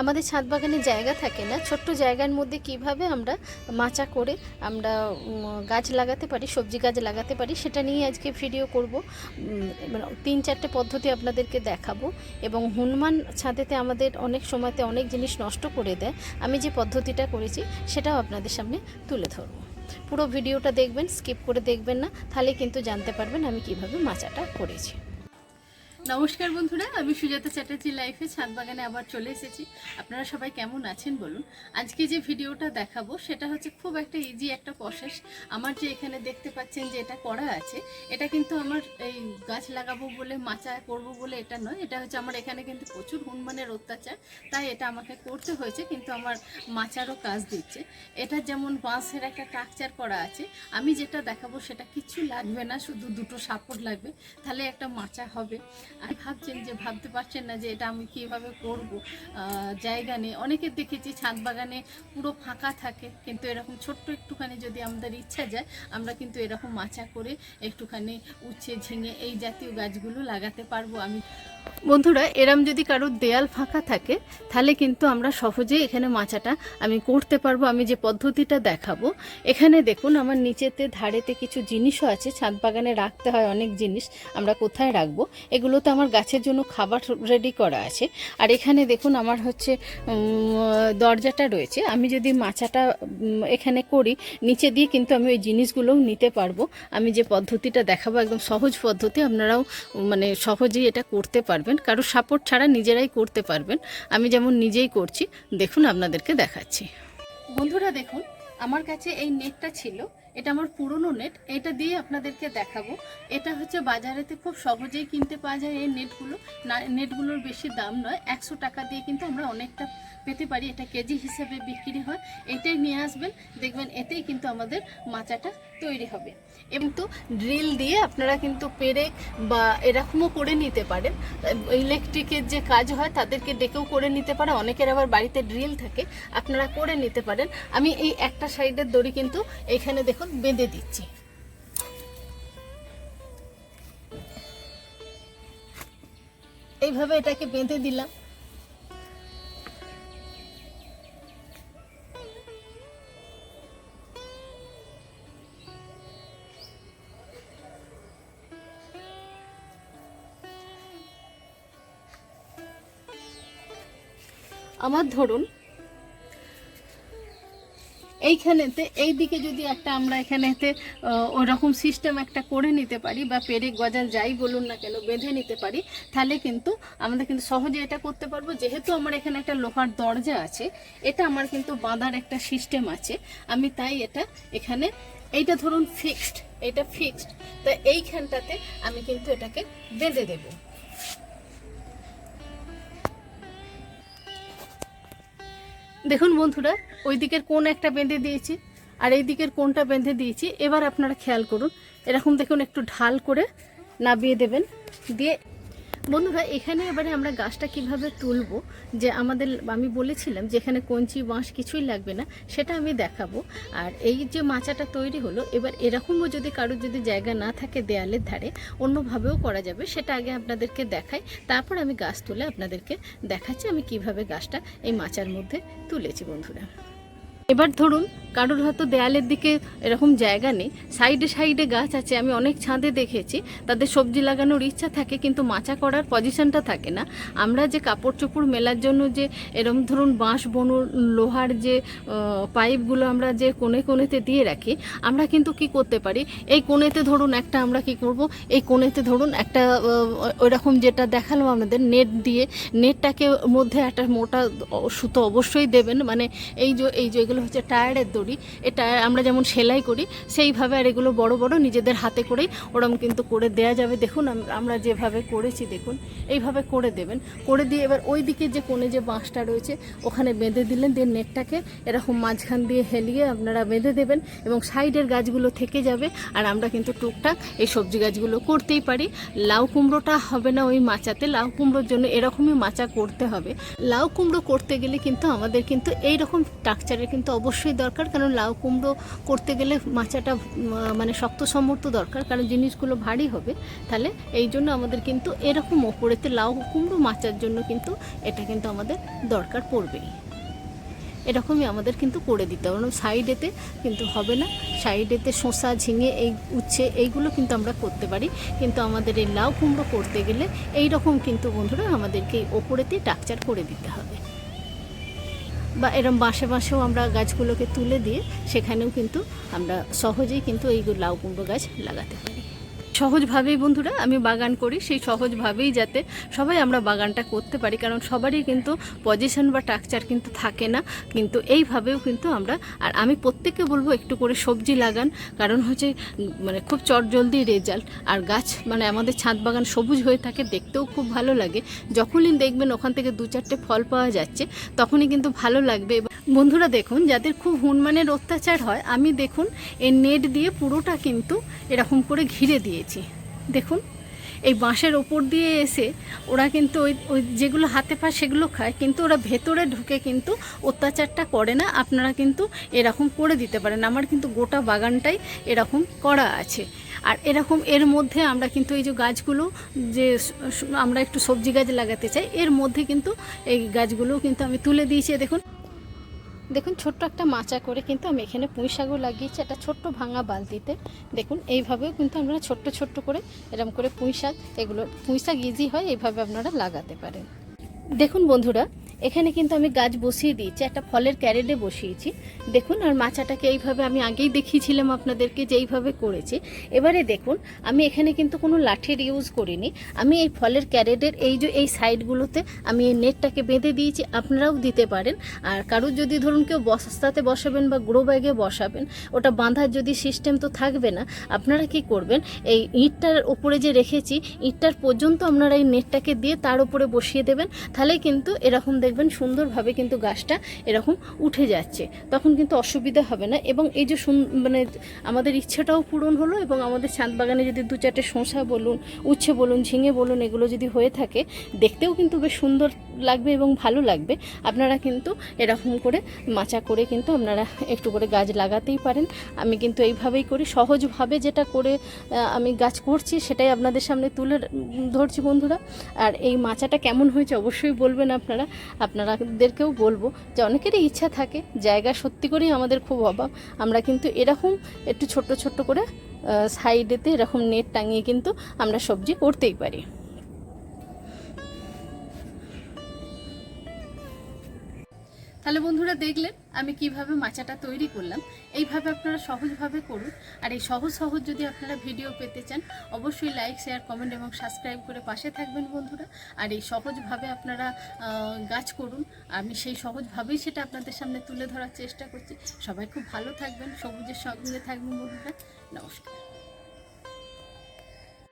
আমাদের ছাদ বাগানে জায়গা থাকে না, ছোট্ট জায়গার মধ্যে কীভাবে আমরা মাচা করে আমরা গাছ লাগাতে পারি, সবজি গাছ লাগাতে পারি, সেটা নিয়ে আজকে ভিডিও করব। মানে তিন চারটে পদ্ধতি আপনাদেরকে দেখাবো এবং হনুমান ছাদেতে আমাদের অনেক সময়তে অনেক জিনিস নষ্ট করে দেয়। আমি যে পদ্ধতিটা করেছি সেটাও আপনাদের সামনে তুলে ধরবো। পুরো ভিডিওটা দেখবেন স্কিপ করে দেখবেন না, তাহলে কিন্তু জানতে পারবেন আমি কীভাবে মাচাটা করেছি। নমস্কার বন্ধুরা, আমি সুজাতা চ্যাটার্জি লাইফে ছাদ বাগানে আবার চলে এসেছি। আপনারা সবাই কেমন আছেন বলুন? আজকে যে ভিডিওটা দেখাবো, সেটা হচ্ছে খুব একটা ইজি একটা প্রসেস আমার যে এখানে দেখতে পাচ্ছেন যে এটা করা আছে, এটা কিন্তু আমার এই গাছ লাগাবো বলে, মাচা করব বলে এটা নয়। এটা হচ্ছে আমার এখানে কিন্তু প্রচুর হনুমানের অত্যাচার, তাই এটা আমাকে করতে হয়েছে, কিন্তু আমার মাচারও কাজ দিচ্ছে। এটা যেমন বাঁশের একটা স্ট্রাকচার করা আছে, আমি যেটা দেখাবো সেটা কিছু লাগবে না, শুধু দুটো সাপোর্ট লাগবে, তাহলে একটা মাচা হবে। ভাবছেন যে ভাবতে পারছেন না যে এটা আমি কীভাবে করব। জায়গা নেই। অনেকের দেখেছি ছাদ বাগানে পুরো ফাঁকা থাকে, কিন্তু এরকম ছোট্ট একটুখানি যদি আমাদের ইচ্ছা যায়, আমরা কিন্তু এরকম মাচা করে একটুখানি উচ্ছে ঝিঙে এই জাতীয় গাছগুলো লাগাতে পারব আমি। বন্ধুরা, এরম যদি কারোর দেয়াল ফাঁকা থাকে, তাহলে কিন্তু আমরা সহজেই এখানে মাচাটা আমি করতে পারব। আমি যে পদ্ধতিটা দেখাবো, এখানে দেখুন আমার নিচেতে, ধারেতে কিছু জিনিসও আছে। ছাদ বাগানে রাখতে হয় অনেক জিনিস, আমরা কোথায় রাখব? এগুলো আমার গাছের জন্য খাবার রেডি করা আছে। আর এখানে দেখুন আমার হচ্ছে দরজাটা রয়েছে। আমি যদি মাচাটা এখানে করি, নিচে দিয়ে কিন্তু আমি ওই জিনিসগুলোও নিতে পারব। আমি যে পদ্ধতিটা দেখাবো একদম সহজ পদ্ধতি, আপনারাও মানে সহজেই এটা করতে পারবেন। কারও সাপোর্ট ছাড়া নিজেরাই করতে পারবেন। আমি যেমন নিজেই করছি, দেখুন আপনাদেরকে দেখাচ্ছি। বন্ধুরা দেখুন, আমার কাছে এই নেটটা ছিল। এটা আমার পুরনো নেট এটা দিয়ে আপনাদেরকে দেখাবো। এটা হচ্ছে বাজারেতে খুব সহজেই কিনতে পাওয়া যায় এই নেটগুলো না নেটগুলোর বেশি দাম নয়, একশো টাকা দিয়ে কিন্তু আমরা অনেকটা পেতে পারি। এটা কেজি হিসেবে বিক্রি হয়। এটাই নিয়ে আসবেন, দেখবেন এতেই কিন্তু আমাদের মাচাটা তৈরি হবে। এবং তো ড্রিল দিয়ে আপনারা কিন্তু পেরেক বা এরকমও করে নিতে পারেন। ইলেকট্রিকের যে কাজ হয়, তাদেরকে ডেকেও করে নিতে পারে। অনেকের আবার বাড়িতে ড্রিল থাকে, আপনারা করে নিতে পারেন। আমি এই একটা সাইডের দড়ি কিন্তু এখানে দেখুন বেঁধে দিচ্ছি। এইভাবে এটাকে বেঁধে দিলাম। আমার ধরুন এইখানেতে এই দিকে যদি একটা আমরা এখানেতে ওই রকম সিস্টেম একটা করে নিতে পারি বা পেরেক গজাল যাই বলুন না কেন বেঁধে নিতে পারি, তাহলে কিন্তু আমাদের কিন্তু সহজে এটা করতে পারব। যেহেতু আমার এখানে একটা লোহার দরজা আছে, এটা আমার কিন্তু বাঁধার একটা সিস্টেম আছে। আমি তাই এটা এখানে, এইটা ধরুন ফিক্সড এটা ফিক্সড তো এইখানটাতে আমি কিন্তু এটাকে বেঁধে দেবো। দেখুন বন্ধুরা, ওই দিকের কোন একটা বেঁধে দিয়েছি, আর এই দিকের কোনটা বেঁধে দিয়েছি। এবার আপনারা খেয়াল করুন, এরকম দেখুন একটু ঢাল করে নাবিয়ে দেবেন, দিয়ে বন্ধুরা, এখানে এবারে আমরা গাছটা কীভাবে তুলবো, যে আমাদের, আমি বলেছিলাম যে এখানে কঞ্চি, বাঁশ কিছুই লাগবে না, সেটা আমি দেখাবো। আর এই যে মাচাটা তৈরি হলো, এবার এরকমও যদি কারোর যদি জায়গা না থাকে দেয়ালের ধারে, অন্যভাবেও করা যাবে, সেটা আগে আপনাদেরকে দেখাই। তারপর আমি গাছ তুলে আপনাদেরকে দেখাচ্ছি আমি কীভাবে গাছটা এই মাচার মধ্যে তুলেছি বন্ধুরা। এবার ধরুন, কারোর হয়তো দেয়ালের দিকে এরকম জায়গা নেই, সাইডে সাইডে গাছ আছে, আমি অনেক ছাদে দেখেছি, তাদের সবজি লাগানোর ইচ্ছা থাকে, কিন্তু মাচা করার পজিশনটা থাকে না। আমরা যে কাপড় চোপড় মেলার জন্য যে এরকম ধরুন বাঁশ বনু লোহার যে পাইপগুলো আমরা যে কোণে কোণেতে দিয়ে রাখি, আমরা কিন্তু কি করতে পারি? এই কোণেতে ধরুন একটা আমরা কি করব? এই কোণেতে ধরুন একটা ওই রকম যেটা দেখালাম আমাদের নেট দিয়ে, নেটটাকে মধ্যে একটা মোটা সুতো অবশ্যই দেবেন মানে এই যে এই যে এগুলো হচ্ছে টায়ারের দড়ি। এটা আমরা যেমন সেলাই করি, সেইভাবে আর এগুলো বড় বড় নিজেদের হাতে করেই ওরম কিন্তু করে দেয়া যাবে। দেখুন আমরা যেভাবে করেছি, দেখুন, এইভাবে করে দেবেন। করে দিয়ে এবার ওই দিকে যে কোণে যে বাঁশটা রয়েছে, ওখানে বেঁধে দিলেন, দিয়ে নেটটাকে এরকম মাঝখান দিয়ে হেলিয়ে আপনারা বেঁধে দেবেন এবং সাইডের গাছগুলো থেকে যাবে। আর আমরা কিন্তু টুকটাক এই সবজি গাছগুলো করতেই পারি। লাউ কুমড়োটা হবে না ওই মাচাতে। লাউ কুমড়োর জন্য এরকমই মাচা করতে হবে। লাউ কুমড়ো করতে গেলে কিন্তু আমাদের কিন্তু এই রকম স্ট্রাকচারের কিন্তু কিন্তু অবশ্যই দরকার। কারণ লাউ কুমড়ো করতে গেলে মাচাটা মানে শক্ত সমর্থ দরকার। কারণ জিনিসগুলো ভারী হবে, তাহলে এই জন্য আমাদের কিন্তু এরকম ওপরেতে লাউ কুমড়ো মাচার জন্য কিন্তু এটা কিন্তু আমাদের দরকার পড়বেই। এরকমই আমাদের কিন্তু করে দিতে হবে। সাইডেতে কিন্তু হবে না। সাইডেতে শসা, ঝিঙে, এই উচ্ছে, এইগুলো কিন্তু আমরা করতে পারি। কিন্তু আমাদের এই লাউ কুমড়ো করতে গেলে এই রকম কিন্তু বন্ধুরা আমাদেরকে ওপরেতে টাকচার করে দিতে হবে। বা এরম বাঁশে বাঁশেও আমরা গাছগুলোকে তুলে দিয়ে সেখানেও কিন্তু আমরা সহজেই কিন্তু এই লাউ কুমড়ো গাছ লাগাতে পারি। সহজভাবেই বন্ধুরা, আমি বাগান করি, সেই সহজভাবেই যাতে সবাই আমরা বাগানটা করতে পারি, কারণ সবারই কিন্তু পজিশন বা টাকচার কিন্তু থাকে না, কিন্তু এইভাবেও কিন্তু আমরা, আর আমি প্রত্যেককে বলব একটু করে সবজি লাগান, কারণ হচ্ছে মানে খুব চটজলদি রেজাল্ট আর গাছ মানে আমাদের ছাদ বাগান সবুজ হয়ে থাকে, দেখতেও খুব ভালো লাগে, যখনই দেখবেন ওখান থেকে দু চারটে ফল পাওয়া যাচ্ছে, তখনই কিন্তু ভালো লাগবে বন্ধুরা দেখুন, যাদের খুব হনুমানের অত্যাচার হয়, আমি দেখুন, এই নেট দিয়ে পুরোটা কিন্তু এরকম করে ঘিরে দিয়েছি। দেখুন, এই বাঁশের ওপর দিয়ে এসে ওরা কিন্তু ওই ওই যেগুলো হাতে পায় সেগুলো খায়, কিন্তু ওরা ভেতরে ঢুকে কিন্তু অত্যাচারটা করে না। আপনারা কিন্তু এরকম করে দিতে পারেন। আমার কিন্তু গোটা বাগানটাই এরকম করা আছে। আর এরকম এর মধ্যে আমরা কিন্তু এই যে গাছগুলো যে আমরা একটু সবজি গাছ লাগাতে চাই, এর মধ্যে কিন্তু এই গাছগুলো কিন্তু আমি তুলে দিয়েছি। দেখুন দেখুন, ছোট্ট একটা মাচা করে কিন্তু আমি এখানে পুঁই শাকও লাগিয়েছি, একটা ছোট্ট ভাঙা বালতিতে। দেখুন, এইভাবেও কিন্তু আপনারা ছোট্ট ছোট্ট করে এরকম করে পুঁই শাক, এগুলো পুঁই শাক ইজি হয়, এইভাবে আপনারা লাগাতে পারেন। দেখুন বন্ধুরা এখানে কিন্তু আমি গাছ বসিয়ে দিয়েছি, একটা ফলের ক্যারেটে বসিয়েছি। দেখুন, আর মাচাটাকে এইভাবে আমি আগেই দেখিয়েছিলাম আপনাদেরকে যে এইভাবে করেছি। এবারে দেখুন, আমি এখানে কিন্তু কোনো লাঠির ইউজ করিনি। আমি এই ফলের ক্যারেটের এই যে, এই সাইডগুলোতে আমি এই নেটটাকে বেঁধে দিয়েছি, আপনারাও দিতে পারেন। আর কারুর যদি ধরুন কেউ বস্তাতে বসাবেন বা গ্রো ব্যাগে বসাবেন, ওটা বাঁধার যদি সিস্টেম তো থাকবে না, আপনারা কি করবেন? এই ইঁটটার ওপরে যে রেখেছি, ইঁটটার পর্যন্ত আপনারা এই নেটটাকে দিয়ে তার উপরে বসিয়ে দেবেন। তাহলে কিন্তু এরকম দেখবেন সুন্দরভাবে কিন্তু গাছটা এরকম উঠে যাচ্ছে। তখন কিন্তু অসুবিধা হবে না এবং এই যে মানে আমাদের ইচ্ছেটাও পূরণ হলো এবং আমাদের ছাদ বাগানে যদি দু চারটে শসা বলুন, উচ্ছে বলুন, ঝিঙে বলুন, এগুলো যদি হয়ে থাকে, দেখতেও কিন্তু বেশ সুন্দর লাগবে এবং ভালো লাগবে। আপনারা কিন্তু এরকম করে মাচা করে কিন্তু আপনারা একটু করে গাছ লাগাতেই পারেন। আমি কিন্তু এইভাবেই করি। সহজভাবে যেটা করে আমি গাছ করছি সেটাই আপনাদের সামনে তুলে ধরছি বন্ধুরা। আর এই মাচাটা কেমন হয়েছে অবশ্যই বলবেন আপনারা। আপনারাদেরকেও বলব যে অনেকেরই ইচ্ছা থাকে, জায়গা সত্যি করেই আমাদের খুব অভাব। আমরা কিন্তু এরকম একটু ছোট্ট ছোট্ট করে সাইডেতে এরকম নেট টাঙিয়ে কিন্তু আমরা সবজি করতেই পারি। তাহলে বন্ধুরা দেখলেন আমি কীভাবে মাচাটা তৈরি করলাম। এইভাবে আপনারা সহজভাবে করুন। আর এই সহজ সহজ যদি আপনারা ভিডিও পেতে চান, অবশ্যই লাইক শেয়ার কমেন্ট এবং সাবস্ক্রাইব করে পাশে থাকবেন বন্ধুরা। আর এই সহজভাবে আপনারা গাছ করুন। আমি সেই সহজভাবেই সেটা আপনাদের সামনে তুলে ধরার চেষ্টা করছি। সবাই খুব ভালো থাকবেন, সবুজের সঙ্গে থাকবেন বন্ধুরা। নমস্কার।